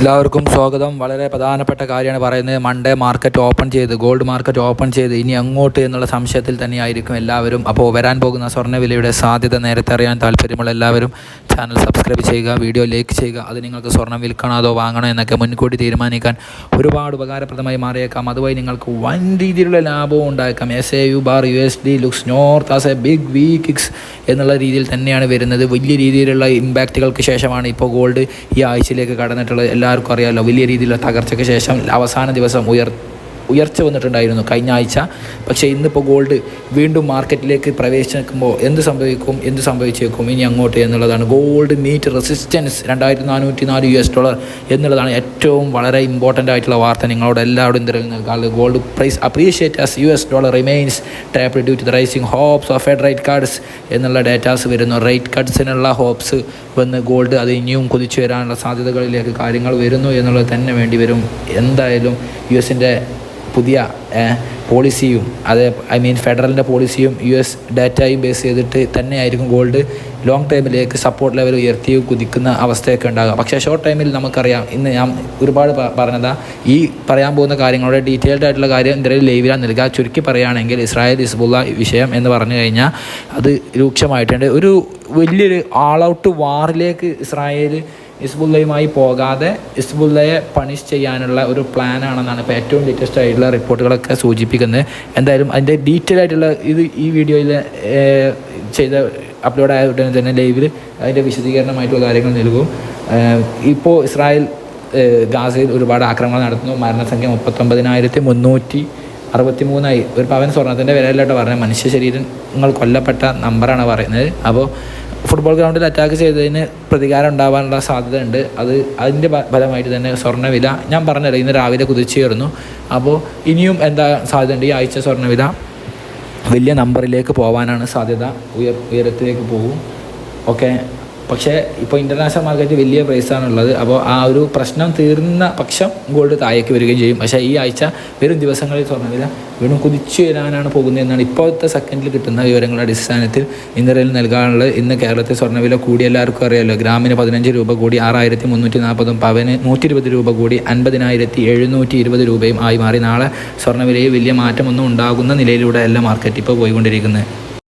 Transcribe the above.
എല്ലാവർക്കും സ്വാഗതം. വളരെ പ്രധാനപ്പെട്ട കാര്യമാണ് പറയുന്നത്. മൺഡേ മാർക്കറ്റ് ഓപ്പൺ ചെയ്ത് ഗോൾഡ് മാർക്കറ്റ് ഓപ്പൺ ചെയ്ത് ഇനി അങ്ങോട്ട് എന്നുള്ള സംശയത്തിൽ തന്നെയായിരിക്കും എല്ലാവരും. അപ്പോൾ വരാൻ പോകുന്ന സ്വർണവിലയുടെ സാധ്യത നേരത്തെ അറിയാൻ താല്പര്യമുള്ള എല്ലാവരും ചാനൽ സബ്സ്ക്രൈബ് ചെയ്യുക വീഡിയോ ലൈക്ക് ചെയ്യുക അത് നിങ്ങൾക്ക് സ്വർണം വിൽക്കണോ അതോ വാങ്ങണോ എന്നൊക്കെ മുൻകൂട്ടി തീരുമാനിക്കാൻ ഒരുപാട് ഉപകാരപ്രദമായി മാറിയേക്കാം. അതുവഴി നിങ്ങൾക്ക് വൻ രീതിയിലുള്ള ലാഭവും ഉണ്ടായേക്കാം. S A U bar U S D looks north as a big V kicks എന്നുള്ള രീതിയിൽ തന്നെയാണ് വരുന്നത്. വലിയ രീതിയിലുള്ള ഇമ്പാക്റ്റുകൾക്ക് ശേഷമാണ് ഇപ്പോൾ ഗോൾഡ് ഈ ആഴ്ചയിലേക്ക് കടന്നിട്ടുള്ളത്. എല്ലാവർക്കും അറിയാമല്ലോ വലിയ രീതിയിലുള്ള തകർച്ചയ്ക്ക് ശേഷം അവസാന ദിവസം ഉയർ ഉയർച്ച വന്നിട്ടുണ്ടായിരുന്നു കഴിഞ്ഞ ആഴ്ച. പക്ഷേ ഇന്നിപ്പോൾ ഗോൾഡ് വീണ്ടും മാർക്കറ്റിലേക്ക് പ്രവേശിക്കുമ്പോൾ എന്ത് സംഭവിക്കും? എന്ത് സംഭവിച്ചേക്കും? ഇനി അങ്ങോട്ട് എന്നുള്ളതാണ്. ഗോൾഡ് മീറ്റ് റെസിസ്റ്റൻസ് രണ്ടായിരത്തി നാനൂറ്റി നാല് യു എസ് ഡോളർ എന്നുള്ളതാണ് ഏറ്റവും വളരെ ഇമ്പോർട്ടന്റ് ആയിട്ടുള്ള വാർത്ത. നിങ്ങളോട് എല്ലാവരും എന്തെങ്കിലും നൽകാറുള്ളത് gold price appreciate as U S dollar remains tap due to the rising hopes of Fed rate cuts എന്നുള്ള ഡേറ്റാസ് വരുന്നു. റേറ്റ് കട്ട്സിനുള്ള ഹോപ്സ് വന്ന് ഗോൾഡ് അത് ഇനിയും കുതിച്ചു വരാനുള്ള സാധ്യതകളിലേക്ക് കാര്യങ്ങൾ വരുന്നു എന്നുള്ളത് തന്നെ വേണ്ടി വരും. എന്തായാലും യു എസിന്റെ പുതിയ പോളിസിയും അത് ഐ മീൻ ഫെഡറലിന്റെ പോളിസിയും യു എസ് ഡാറ്റയും ബേസ് ചെയ്തിട്ട് തന്നെയായിരിക്കും ഗോൾഡ് ലോങ് ടൈമിലേക്ക് സപ്പോർട്ട് ലെവൽ ഉയർത്തി കുതിക്കുന്ന അവസ്ഥയൊക്കെ ഉണ്ടാകുക പക്ഷേ ഷോർട്ട് ടൈമിൽ നമുക്കറിയാം ഇന്ന് ഞാൻ ഒരുപാട് പറഞ്ഞതാ ഈ പറയാൻ പോകുന്ന കാര്യങ്ങളുടെ ഡീറ്റെയിൽഡ് ആയിട്ടുള്ള കാര്യം എന്തായാലും ലൈവിലാണ് നൽകുക ചുരുക്കി പറയുകയാണെങ്കിൽ ഇസ്രായേൽ ഇസ്ബുള്ള വിഷയം എന്ന് പറഞ്ഞു കഴിഞ്ഞാൽ അത് രൂക്ഷമായിട്ടുണ്ട്. ഒരു വലിയൊരു ആൾ ഔട്ട് വാറിലേക്ക് ഇസ്രായേൽ ഇസ്ബുള്ളയുമായി പോകാതെ ഇസ്ബുള്ളയെ പണിഷ് ചെയ്യാനുള്ള ഒരു പ്ലാനാണെന്നാണ് ഇപ്പോൾ ഏറ്റവും ലേറ്റസ്റ്റ് ആയിട്ടുള്ള റിപ്പോർട്ടുകളൊക്കെ സൂചിപ്പിക്കുന്നത്. എന്തായാലും അതിന്റെ ഡീറ്റെയിൽ ആയിട്ടുള്ള ഇത് ഈ വീഡിയോയിൽ ചെയ്ത അപ്ലോഡ് ആയ ഉടനെ തന്നെ ലൈവിൽ അതിന്റെ വിശദീകരണമായിട്ടുള്ള കാര്യങ്ങൾ നൽകും. ഇപ്പോൾ ഇസ്രായേൽ ഗാസയിൽ ഒരുപാട് ആക്രമണങ്ങൾ നടത്തുന്നു. മരണസംഖ്യ മുപ്പത്തൊമ്പതിനായിരത്തി മുന്നൂറ്റി അറുപത്തി മൂന്നായി ഒരു പവൻ സ്വർണത്തിന്റെ വിലയിലോട്ട് പറഞ്ഞത്. മനുഷ്യ ശരീരങ്ങൾ കൊല്ലപ്പെട്ട നമ്പറാണ് പറയുന്നത്. അപ്പോൾ ഫുട്ബോൾ ഗ്രൗണ്ടിൽ അറ്റാക്ക് ചെയ്തതിന് പ്രതികാരം ഉണ്ടാവാനുള്ള സാധ്യതയുണ്ട്. അത് അതിന്റെ ഫലമായിട്ട് തന്നെ സ്വർണവില ഞാൻ പറഞ്ഞല്ലോ ഇന്ന് രാവിലെ കുതിച്ചുയർന്നു അപ്പോൾ ഇനിയും എന്താ സാധ്യതയുണ്ട്? ഈ ആഴ്ച സ്വർണവില വലിയ നമ്പറിലേക്ക് പോകാനാണ് സാധ്യത. ഉയർ ഉയരത്തിലേക്ക് പോകും. ഓക്കെ പക്ഷേ ഇപ്പോൾ ഇന്റർനാഷണൽ മാർക്കറ്റ് വലിയ പ്രൈസാണുള്ളത് അപ്പോൾ ആ ഒരു പ്രശ്നം തീർന്ന പക്ഷം ഗോൾഡ് താഴേക്ക് വരികയും ചെയ്യും. പക്ഷേ ഈ ആഴ്ച വരും ദിവസങ്ങളിൽ സ്വർണവില വീണ്ടും കുതിച്ചു വരാനാണ് പോകുന്നത് എന്നാണ് ഇപ്പോഴത്തെ സെക്കൻഡിൽ കിട്ടുന്ന വിവരങ്ങളുടെ അടിസ്ഥാനത്തിൽ ഇന്നറിൽ നൽകാനുള്ളത്. ഇന്ന് കേരളത്തിൽ സ്വർണവില കൂടി എല്ലാവർക്കും അറിയാമല്ലോ ഗ്രാമിന് പതിനഞ്ച് രൂപ കൂടി ആറായിരത്തി മുന്നൂറ്റി നാൽപ്പതും പവന് നൂറ്റി ഇരുപത് രൂപ കൂടി അൻപതിനായിരത്തി എഴുന്നൂറ്റി ഇരുപത് രൂപയും ആയി മാറി. നാളെ സ്വർണവിലയിൽ വലിയ മാറ്റമൊന്നും ഉണ്ടാകുന്ന നിലയിലൂടെ അല്ല മാർക്കറ്റ് ഇപ്പോൾ പോയിക്കൊണ്ടിരിക്കുന്നത്.